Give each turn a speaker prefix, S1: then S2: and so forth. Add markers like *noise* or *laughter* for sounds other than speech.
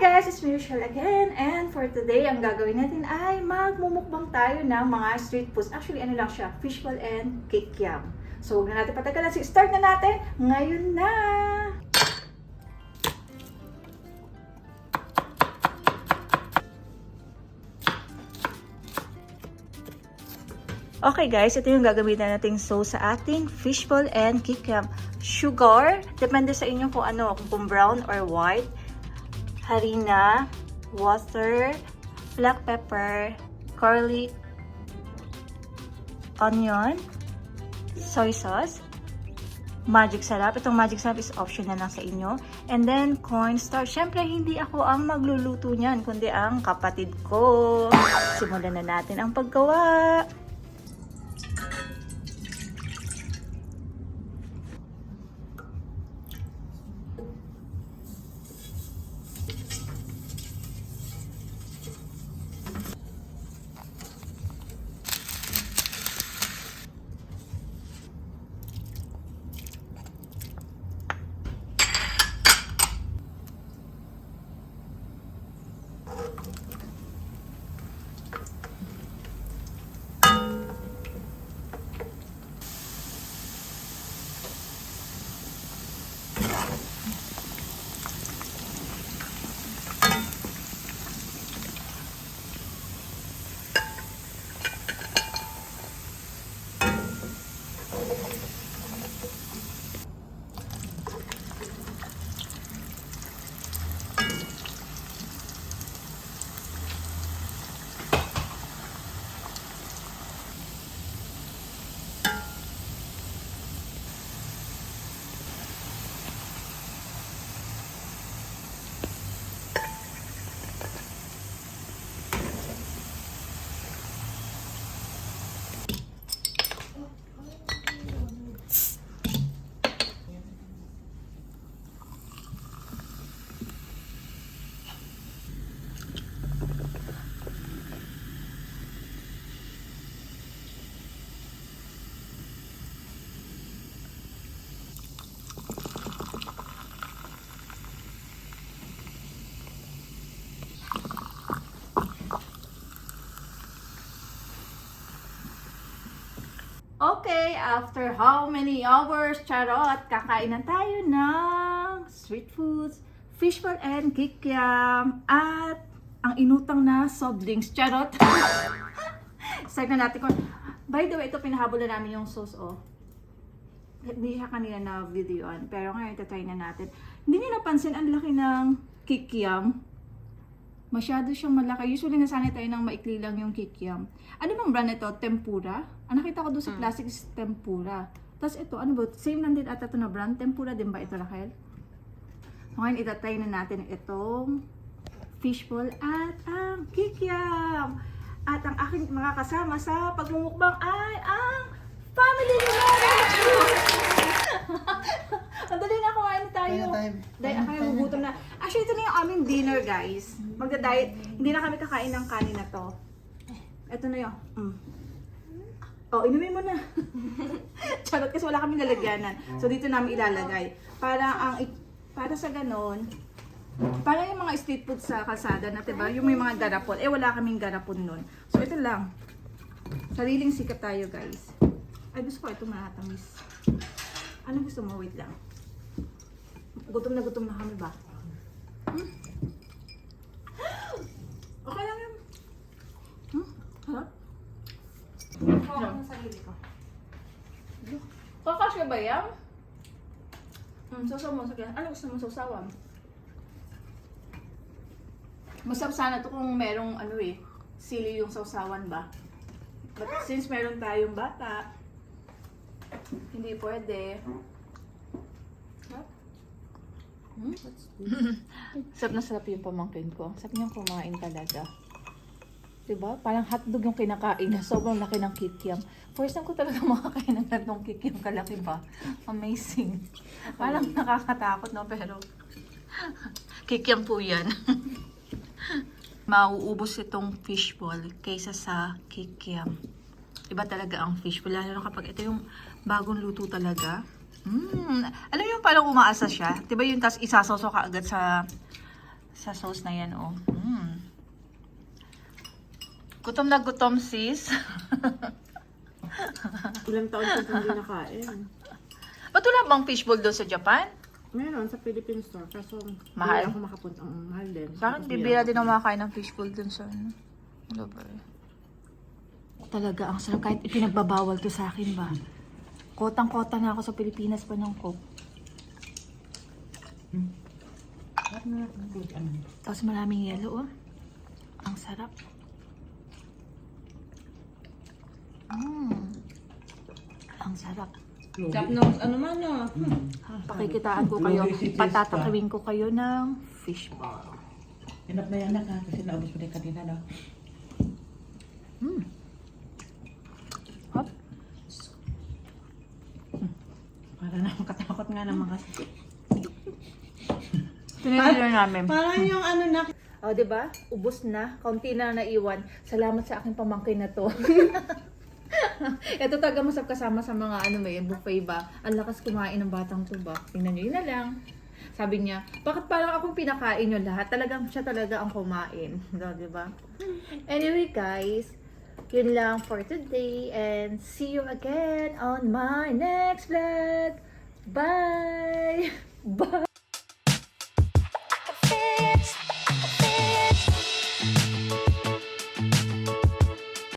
S1: guys! It's me Rochelle again and for today, ang gagawin natin ay magmumukbang tayo ng mga street foods. Actually, ano lang siya, fishball and kikiam. So, huwag na natin patagalan. Start na natin ngayon na! Okay guys, ito yung gagamitin nating sauce sa ating fishball and kikiam. Sugar, depende sa inyo kung ano, kung brown or white. Harina, water, black pepper, garlic, onion, soy sauce, magic sarap. Itong magic sarap is optional lang sa inyo. And then, cornstarch. Siyempre, hindi ako ang magluluto niyan, kundi ang kapatid ko. Simulan na natin ang paggawa. Okay, after how many hours, charot, kakain na tayo ng street foods, fishball and kikiam, at ang inutang na soft drinks, charot. *laughs* Start na natin ko. By the way, ito pinahabol na namin yung sauce, oh. Hindi siya kanina na videoan, pero ngayon itatry na natin. Hindi niyo napansin, ang laki ng kikiam. Masyado siyang malaki. Usually, nasanay tayo ng maikli lang yung kikiam. Ano bang brand ito? Tempura? Ang nakita ko doon sa plastic is tempura. Tapos ito, ano ba? Same lang din ata ito na brand. Tempura din ba ito, Raquel? So, ngayon, itatry na natin itong fishball at ang kikiam. At ang aking mga kasama sa pagmumukbang ay ang family ni Lola! *laughs* Ang dali na kumain Tayo,
S2: tayo.
S1: Dahil kaya
S2: tayo.
S1: magutom na. Actually, ito na yung aming dinner, guys. Magda-diet. Hindi na kami kakain ng kanin na to. Ito na yun. Mm. Oh, inumin mo na. *laughs* Charot kasi wala kami lalagyanan. So dito namin ilalagay. Para ang para sa ganon, para yung mga street food sa kalsada na, 'di ba? Yung may mga garapon. Eh wala kaming garapon nun. So ito lang. Sariling sikat tayo, guys. Ay, gusto ko ito matamis. Ano gusto mo? Wait lang. Gutom na gutom na kami ba? Hmm? Okay lang yun. Hmm? Harap? Hawakan mo sa sarili ko. Kakasya ba yan? Hmm, sasaw mo. Sige. Ano gusto mo sasawan? Masarap sana to kung merong ano eh, sili yung sausawan ba? But since meron tayong bata, hindi pwede. Hmm? sarap na sarap yung pamangkin ko. Sarap niyang kumain talaga. Diba? Parang hotdog yung kinakain na sobrang laki ng kikiam. First time ko talaga *laughs* makakain ng ganitong kikiam kalaki ba? Amazing. Parang nakakatakot no, pero *laughs* kikiam po yan. *laughs* Mauubos itong fishball kaysa sa kikiam. Iba talaga ang fishball, lalo na kapag ito yung bagong luto talaga. Mm. Alam mo yung parang umaasa siya? Diba yung tas isasoso ka agad sa Sa sauce na yan, oh. Mm. Gutom na gutom, sis. *laughs*
S2: Ilang taon ko hindi nakain.
S1: Ba't wala bang fishbowl doon sa Japan?
S2: Meron sa Philippine store, kaso
S1: Mahal?
S2: hindi ako makapunta. Ang mahal din.
S1: Sa akin,
S2: Tapos
S1: bibira din ako makakain ng fishbowl dun sa ano. Ano ba eh? Talaga, ang sarap. Kahit ipinagbabawal to sa akin ba? Kotang-kota na ako sa Pilipinas pa ng coke.
S2: Ano.
S1: Tapos maraming yellow, oh. Ang sarap. Mm. Ang sarap.
S2: Chop nose, ano man no?
S1: Pakikitaan ko kayo. Patatakiwin ko kayo ng fishball.
S3: Hinap na yan ha, kasi naubos mo din kanina, no?
S1: Mm.
S2: Para na katakot nga naman kasi. *laughs*
S1: Tinigil namin.
S2: Parang yung ano na.
S1: O, oh, di ba? Ubus na. Kaunti na naiwan. Salamat sa aking pamangkin na to. *laughs* Ito talaga masarap kasama sa mga ano may buffet ba. Ang lakas kumain ng batang to ba. Tingnan nyo, yun na lang. Sabi niya, bakit parang akong pinakain nyo lahat? Talagang siya talaga ang kumain. No, *laughs* di ba? Anyway guys, yun lang for today and see you again on my next vlog. Bye! *laughs* Bye!